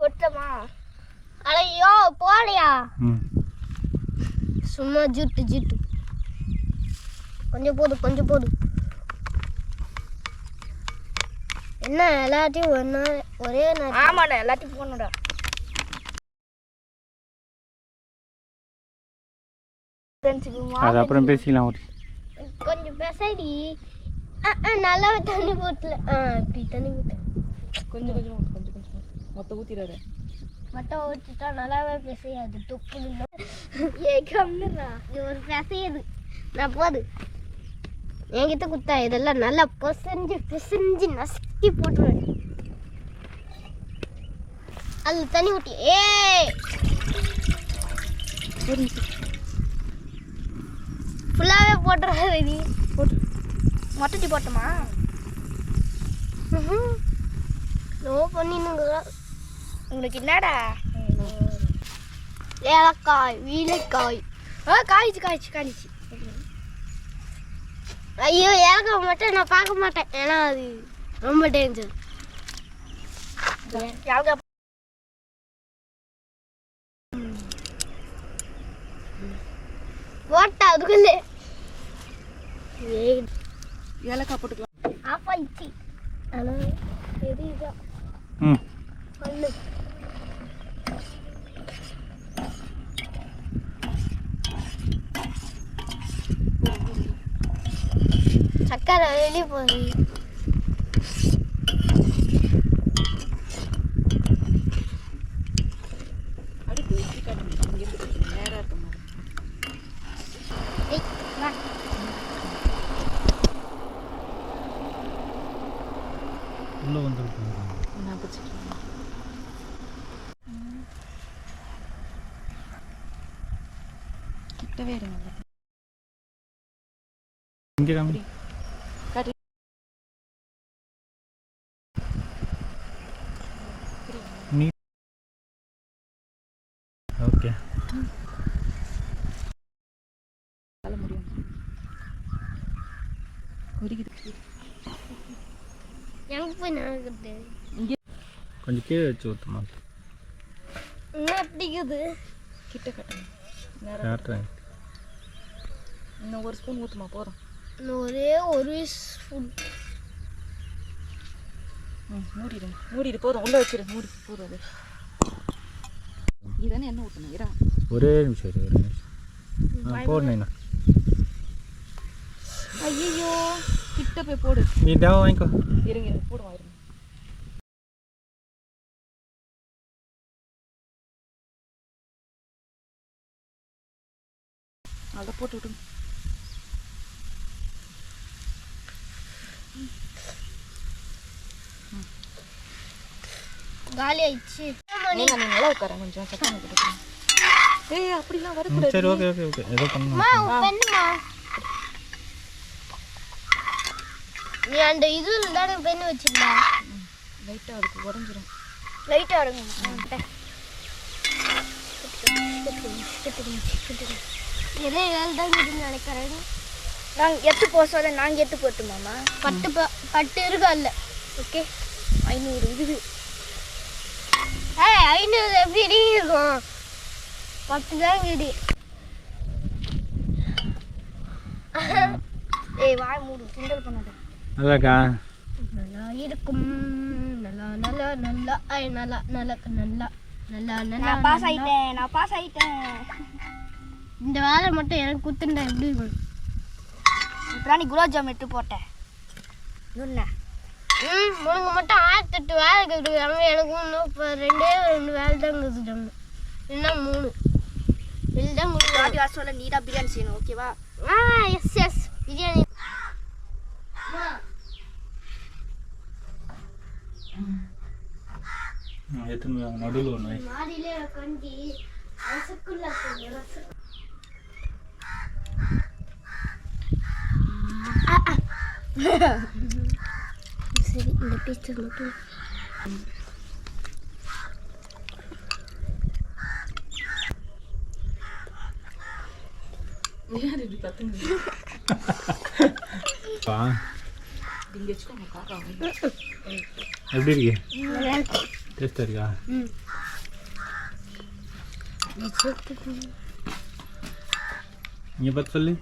கொட்டமா அடையோ போலையா சும்மா ஜுட்டு ஜுட்டு. கொஞ்சம் போதும் கொஞ்சம் போதும் என்ன எல்லாத்தையும் ஒன்றா ஒரே நேரம் ஆமாடா எல்லாத்தையும் போடணும்டா. அது அப்புறம் பேசிக்கலாம் ஒரு கொஞ்சம் பெசடி நல்லா தண்ணி போட்டல ஆ இப்படி தண்ணி போட்டேன் கொஞ்சம் கொஞ்சம் கொஞ்சம் கொஞ்சம் மொத்த ஊத்திடாத. மட்டும் ஊற்றிட்டா நல்லாவே பிசையாது. தொப்புன்னு ஏ கம்னுறா இது ஒரு பிசையுது. நான் போது. என்கிட்ட குத்தா இதெல்லாம் நல்லா பிசைஞ்சு பிசைஞ்சு நசுக்கி போட்டுருவேன் அதில் தண்ணி ஊற்றி ஏ போட்டுறாரு நீ போட்டு மொட்டச்சி போட்டோமா? நோ பண்ணினுங்க உங்களுக்கு என்னடா? ஏலக்காய் வீலைக்காய். ஆ காய்ச்சி காய்ச்சி காய்ச்சி. ஐயோ ஏலக்காய் மட்டும் நான் பார்க்க மாட்டேன். ஏன்னா அது ரொம்ப டேஞ்சர் யாருக்கா போட்டா அதுக்குள்ளே. ஏலக்காய் போட்டுக்கலாம். ஆஃப் ஆயிடுச்சு ஆனால் எது இதான் ம். பண்ணு. சக்கரை வெளியே போகுது அடுப்பு வச்சு காட்டுங்க இங்கே இருந்து நேராக இருக்க மாதிரி ஏய், வா. உள்ளே வந்துருக்கு நான் பிடிச்சிக்கிறேன் கிட்டவே இருங்க. இங்கே காமி. நீ. ஓகே. முடியும் கொதிக்குது எனக்கு போய் நடக்குது இங்கே கொஞ்சம் கீழே வச்சு ஊற்றுமா என்ன பிடிக்குது? கிட்ட கட்டுங்க நேரம் காட்டுறேன் இன்னும் ஒரு ஸ்பூன் ஊற்றுமா போதும். இன்னும் ஒரே ஒரு ஸ்பூன் ம் மூடிடுங்க மூடிடு போதும். உள்ளே வச்சிரு மூடி போதும் அது. இதானே என்ன ஊற்றணும் இரா ஒரே நிமிஷம். ஒரே போடுண்ணா ஐயோ கிட்ட போய் போடு. நீ தேவை வாங்கிக்கோ. இருங்க போடுவா இருங்க. அதை போட்டு விட்டுங்க காலி ஆயிடுச்சு. நீங்க நீ நல்லா உட்கார கொஞ்சம் சத்தம் ஏய் அப்படிலாம் வரக்கூடாது. சரி ஓகே ஓகே ஓகே. ஏதோ பெண்ணுமா நீ அந்த இதுல தானே பெண்ணு வச்சிருந்தா. லைட்டாக அதுக்கு உடஞ்சிரும். லைட்டா இருங்க நிறைய வேலை தான் நினைக்கிறேன். நாங்கள் எத்து போக சொல்ல நாங்கள் எத்து போட்டுமாமா பட்டு பட்டு இருக்கா இல்ல? ஓகே ஐநூறு இது. ஏய் ஐநூறு எப்படி இருக்கும்? பத்து தான் கிடி ஏய் வாய் மூடு கிண்டல் பண்ணாத. நல்லாக்கா நல்லா இருக்கும். நல்லா நல்லா நல்லா. ஐ நல்லா நல்லா நல்லா நல்லா நல்லா நான் பாஸ். ஆயிட்டேன் நான் பாஸ் ஆயிட்டேன். இந்த வேலை மட்டும் எனக்கு குத்துண்டா எப்படி இருக்கும்? இப்போ நீ குலாப் ஜாம் எடுத்து போட்டேன். என்ன ம் உனக்கு மட்டும் ஆயிரத்தி எட்டு வேலை கேட்டுருக்காங்க எனக்கு இன்னும் இப்போ ரெண்டே ரெண்டு வேலை தான் கேட்டுட்டாங்க இன்னும் மூணு. இதுதான் முடியும் சொல்ல நீ தான் பிரியாணி செய்யணும் ஓகேவா ஆ எஸ் எஸ் பிரியாணி எத்தனை நடுவில் ஒன்று சரி இந்த பீஸ் மட்டும். இப்படி கத்துங்க வா. எப்படி இருக்கு. டேஸ்டாக இருக்கா இங்கே பார்த்து சொல்லு